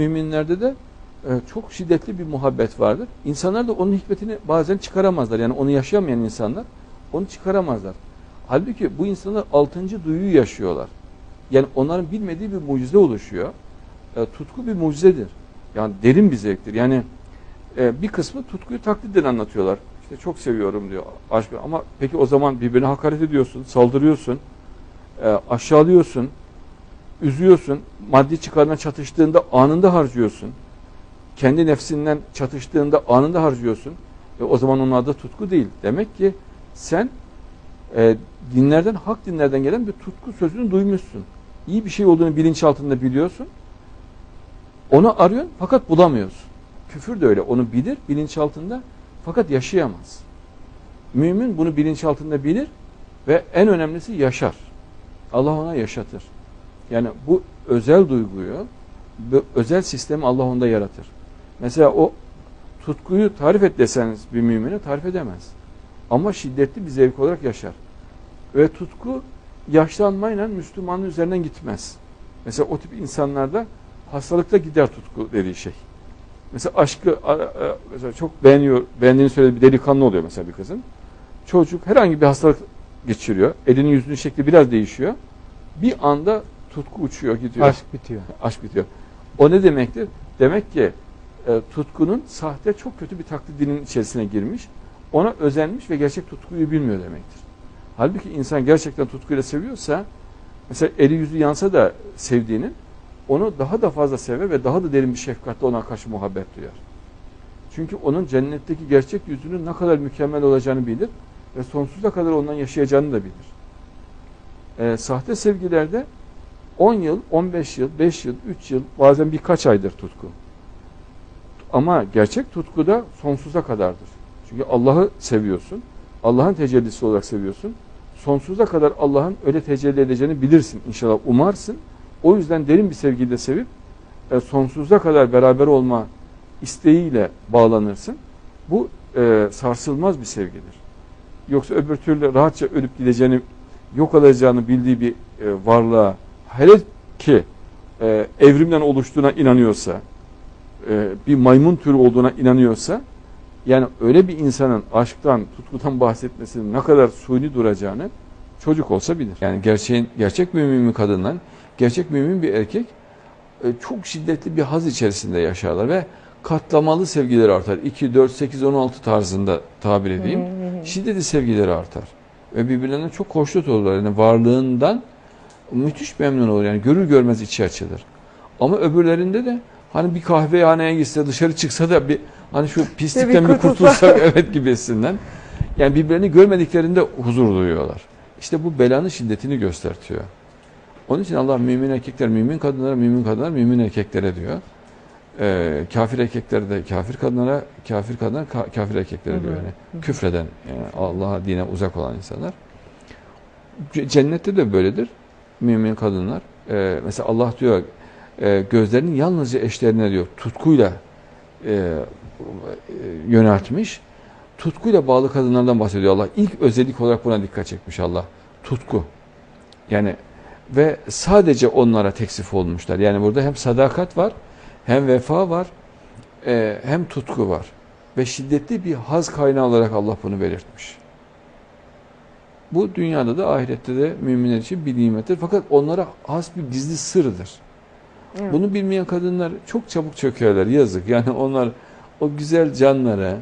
müminlerde de e, çok şiddetli bir muhabbet vardır. İnsanlar da onun hikmetini bazen çıkaramazlar. Yani onu yaşayamayan insanlar onu çıkaramazlar. Halbuki bu insanlar altıncı duyuyu yaşıyorlar. Yani onların bilmediği bir mucize oluşuyor. E, tutku bir mucizedir. Yani derin bir zevktir. Yani e, bir kısmı tutkuyu taklitten anlatıyorlar. İşte çok seviyorum diyor aşkı. Ama peki o zaman birbirine hakaret ediyorsun, saldırıyorsun, e, aşağılıyorsun, üzüyorsun, maddi çıkarına çatıştığında anında harcıyorsun. Kendi nefsinden çatıştığında anında harcıyorsun. E, o zaman onun adı tutku değil. Demek ki sen e, dinlerden, hak dinlerden gelen bir tutku sözünü duymuşsun. İyi bir şey olduğunu bilinçaltında biliyorsun. Onu arıyorsun fakat bulamıyorsun. Küfür de öyle. Onu bilir bilinçaltında fakat yaşayamaz. Mümin bunu bilinçaltında bilir ve en önemlisi yaşar. Allah ona yaşatır. Yani bu özel duyguyu, bu özel sistemi Allah onda yaratır. Mesela o tutkuyu tarif et deseniz bir mümine tarif edemez. Ama şiddetli bir zevk olarak yaşar. Ve tutku yaşlanmayla Müslümanın üzerinden gitmez. Mesela o tip insanlarda hastalıkta gider tutku dediği şey. Mesela aşkı mesela çok beğeniyor, beğendiğini söylediği bir delikanlı oluyor mesela bir kızın. Çocuk herhangi bir hastalık geçiriyor. Elinin yüzünün şekli biraz değişiyor. Bir anda tutku uçuyor gidiyor. Aşk bitiyor. Aşk bitiyor. O ne demektir? Demek ki e, tutkunun sahte çok kötü bir taklidinin içerisine girmiş. Ona özenmiş ve gerçek tutkuyu bilmiyor demektir. Halbuki insan gerçekten tutkuyla seviyorsa mesela eli yüzü yansa da sevdiğinin onu daha da fazla sever ve daha da derin bir şefkatle ona karşı muhabbet duyar. Çünkü onun cennetteki gerçek yüzünün ne kadar mükemmel olacağını bilir ve sonsuza kadar ondan yaşayacağını da bilir. Ee, sahte sevgilerde 10 yıl, 15 yıl, 5 yıl, 3 yıl, bazen birkaç aydır tutku. Ama gerçek tutku da sonsuza kadardır. Çünkü Allah'ı seviyorsun. Allah'ın tecellisi olarak seviyorsun. Sonsuza kadar Allah'ın öyle tecelli edeceğini bilirsin inşallah, umarsın. O yüzden derin bir sevgiyle sevip e, sonsuza kadar beraber olma isteğiyle bağlanırsın. Bu e, sarsılmaz bir sevgidir. Yoksa öbür türlü rahatça ölüp gideceğini, yok olacağını bildiği bir e, varlığa, hele ki e, evrimden oluştuğuna inanıyorsa, e, bir maymun türü olduğuna inanıyorsa, yani öyle bir insanın aşktan, tutkudan bahsetmesinin ne kadar suni duracağını çocuk olsa bilir. Yani gerçeğin, gerçek mümin bir kadından, gerçek mümin bir erkek e, çok şiddetli bir haz içerisinde yaşarlar ve katlamalı sevgileri artar. 2, 4, 8, 16 tarzında tabir edeyim. Şiddetli sevgileri artar. Ve birbirlerine çok hoşnut olurlar. Yani varlığından müthiş memnun olur. Yani görür görmez içi açılır. Ama öbürlerinde de hani bir kahvehaneye gitse dışarı çıksa da bir hani şu pislikten bir, bir kurtulsak evet gibisinden. Yani birbirlerini görmediklerinde huzur duyuyorlar. İşte bu belanın şiddetini göstertiyor. Onun için Allah mümin erkekler, mümin kadınlara, mümin kadınlar, mümin erkeklere diyor. Ee, kafir erkeklere de kafir kadınlara, kafir kadınlar ka, kafir erkeklere diyor. Yani küfreden, yani Allah'a dine uzak olan insanlar. Cennette de böyledir. Mümin kadınlar. Ee, mesela Allah diyor e, gözlerinin yalnızca eşlerine diyor tutkuyla e, yöneltmiş. Tutkuyla bağlı kadınlardan bahsediyor Allah. İlk özellik olarak buna dikkat çekmiş Allah. Tutku. Yani ve sadece onlara teksif olmuşlar. Yani burada hem sadakat var, hem vefa var, e, hem tutku var. Ve şiddetli bir haz kaynağı olarak Allah bunu belirtmiş. Bu dünyada da ahirette de müminler için bir nimettir. Fakat onlara has bir gizli sırdır. Evet. Bunu bilmeyen kadınlar çok çabuk çökerler. Yazık. Yani onlar o güzel canlara,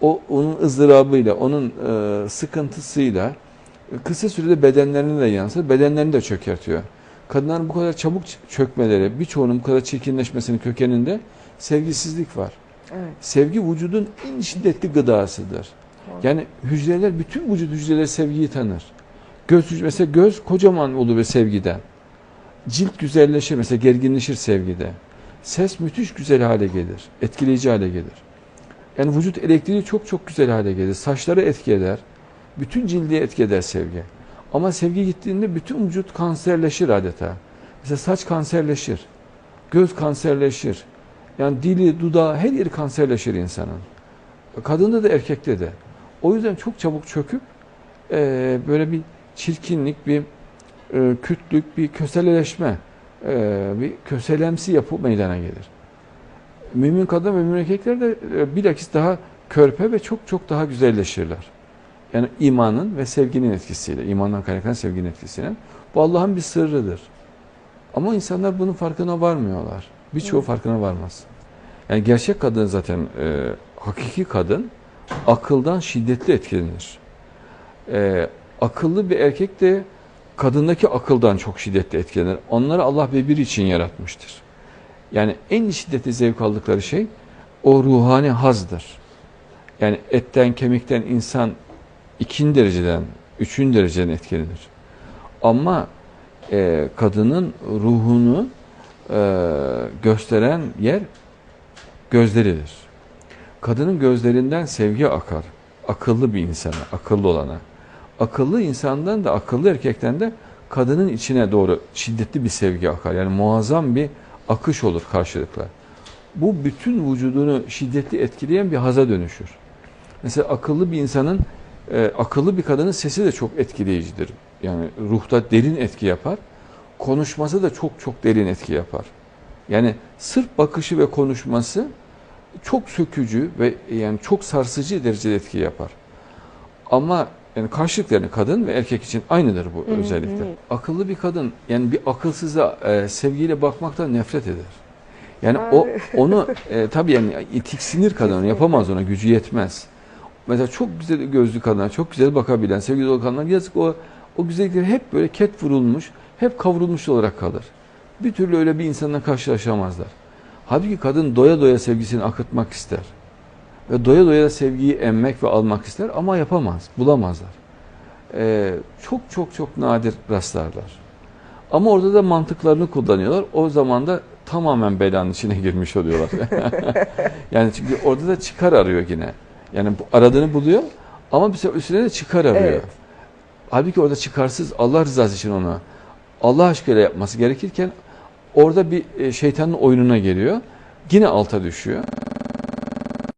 o onun ızdırabıyla, onun e, sıkıntısıyla kısa sürede bedenlerini de yansır, bedenlerini de çökertiyor. Kadınların bu kadar çabuk çökmeleri, birçoğunun bu kadar çirkinleşmesinin kökeninde sevgisizlik var. Evet. Sevgi vücudun en şiddetli gıdasıdır. Yani hücreler, bütün vücut hücreleri sevgiyi tanır. Göz mesela göz kocaman olur ve sevgiden. Cilt güzelleşir mesela gerginleşir sevgide. Ses müthiş güzel hale gelir. Etkileyici hale gelir. Yani vücut elektriği çok çok güzel hale gelir. Saçları etki eder. Bütün cildi etki eder sevgi. Ama sevgi gittiğinde bütün vücut kanserleşir adeta. Mesela saç kanserleşir. Göz kanserleşir. Yani dili, dudağı her yeri kanserleşir insanın. Kadında da erkekte de. O yüzden çok çabuk çöküp e, böyle bir çirkinlik, bir e, kütlük, bir köseleleşme, e, bir köselemsi yapı meydana gelir. mümin kadın ve mümin erkekler de e, bilakis daha körpe ve çok çok daha güzelleşirler. Yani imanın ve sevginin etkisiyle, imandan kaynaklanan sevginin etkisiyle. Bu Allah'ın bir sırrıdır. Ama insanlar bunun farkına varmıyorlar. Birçoğu Evet. farkına varmaz. Yani gerçek kadın zaten, e, hakiki kadın akıldan şiddetli etkilenir. E, akıllı bir erkek de kadındaki akıldan çok şiddetli etkilenir. Onları Allah birbiri için yaratmıştır. Yani en şiddetli zevk aldıkları şey o ruhani hazdır. Yani etten, kemikten insan ikinci dereceden, üçüncü dereceden etkilenir. Ama e, kadının ruhunu e, gösteren yer gözleridir. Kadının gözlerinden sevgi akar. Akıllı bir insana, akıllı olana. Akıllı insandan da, akıllı erkekten de kadının içine doğru şiddetli bir sevgi akar. Yani muazzam bir akış olur karşılıklı. Bu bütün vücudunu şiddetli etkileyen bir haza dönüşür. Mesela akıllı bir insanın, e, akıllı bir kadının sesi de çok etkileyicidir. Yani ruhta derin etki yapar. Konuşması da çok çok derin etki yapar. Yani sırf bakışı ve konuşması çok sökücü ve yani çok sarsıcı derecede etki yapar. Ama yani karşılıklı yani kadın ve erkek için aynıdır bu Hı hı. özellikle. Akıllı bir kadın yani bir akılsıza e, sevgiyle bakmaktan nefret eder. Yani o Ay. onu e, tabii yani tiksinir kadın yapamaz ona gücü yetmez. Mesela çok güzel gözlü kadınlar, çok güzel bakabilen, sevgili dolu kadınlar yazık o o güzellikleri hep böyle ket vurulmuş, hep kavrulmuş olarak kalır. Bir türlü öyle bir insanla karşılaşamazlar. Halbuki kadın doya doya sevgisini akıtmak ister. Ve doya doya sevgiyi emmek ve almak ister ama yapamaz, bulamazlar. Ee, çok çok çok nadir rastlarlar. Ama orada da mantıklarını kullanıyorlar. O zaman da tamamen belanın içine girmiş oluyorlar. yani çünkü orada da çıkar arıyor yine. Yani aradığını buluyor ama bir üstüne de çıkar arıyor. Evet. Halbuki orada çıkarsız Allah rızası için onu Allah aşkıyla yapması gerekirken orada bir e, şeytanın oyununa geliyor. Yine alta düşüyor.